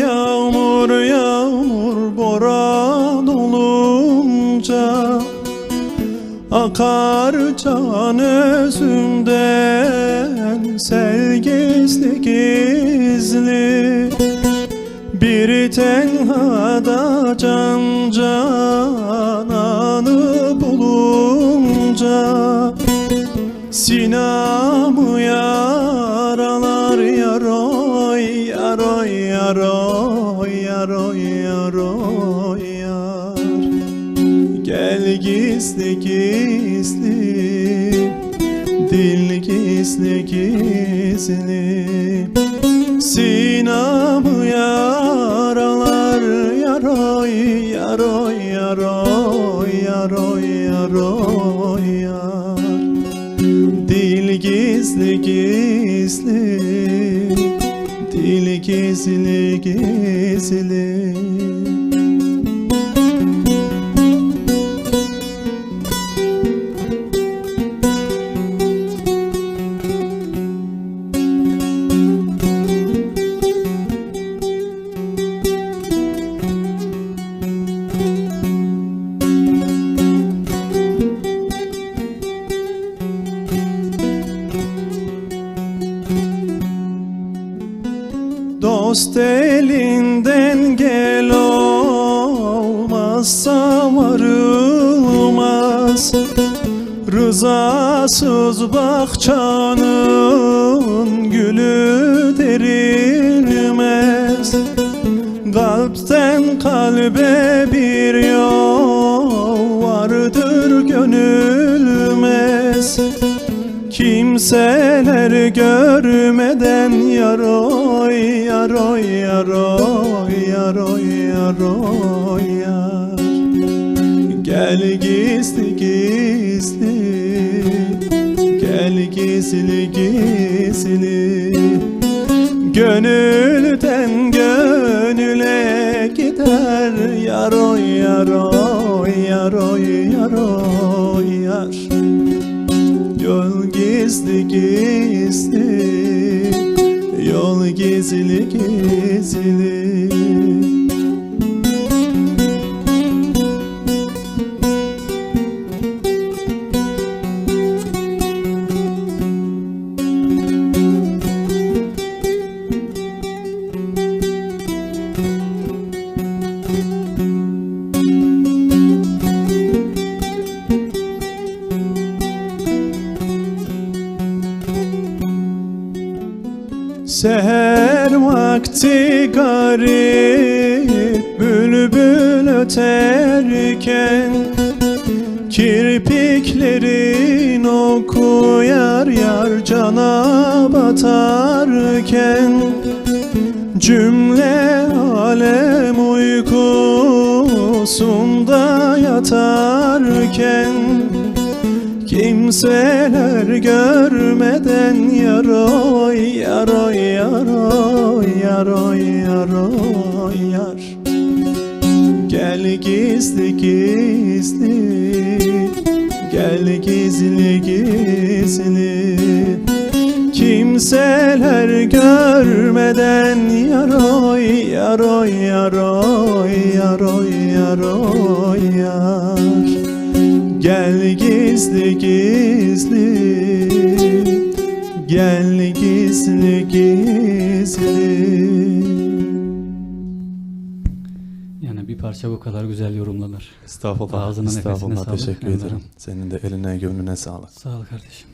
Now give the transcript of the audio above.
Yağmur yağmur boran olunca Akar can özümden sel gizli gizli. Bir tenhada can cananı bulunca Sinamı yaralar yaroy yaroy yaroy Gizli gizli Dil gizli gizli. Sinamı yaralar yaroy yaroy yaroy yaroy yaroy yar. Dil gizli gizli Dil gizli gizli Dost elinden gel olmazsa varılmaz Rızasız bahçanın gülü derilmez Kalpten kalbe bir yol vardır gönülmez Kimseler görmeden yaroy yaroy yaroy yaroy yaroy yar. Gel gizli gizli Gel gizli gizli. Gönülden gönüle gider yaroy yaroy yaroy yaroy yar Yol gizli gizli Yol gizli gizli Seher vakti garip Bülbül öterken Kirpiklerin oku yar yar cana batarken Cümle alem uykusunda yatarken Kimseler görmeden yaroy yaroy yaroy yaroy yaroy yar. Gel gizli gizli Gel gizli gizli. Kimseler görmeden yaroy yaroy yaroy yaroy yaroy yar Gel gizli gizli Gel gizli gizli Yani bir parça bu kadar güzel yorumlanır. Estağfurullah, Ağzına, nefesine estağfurullah. sağlık. Teşekkür ederim. Senin de eline gönlüne sağlık. Sağ ol kardeşim.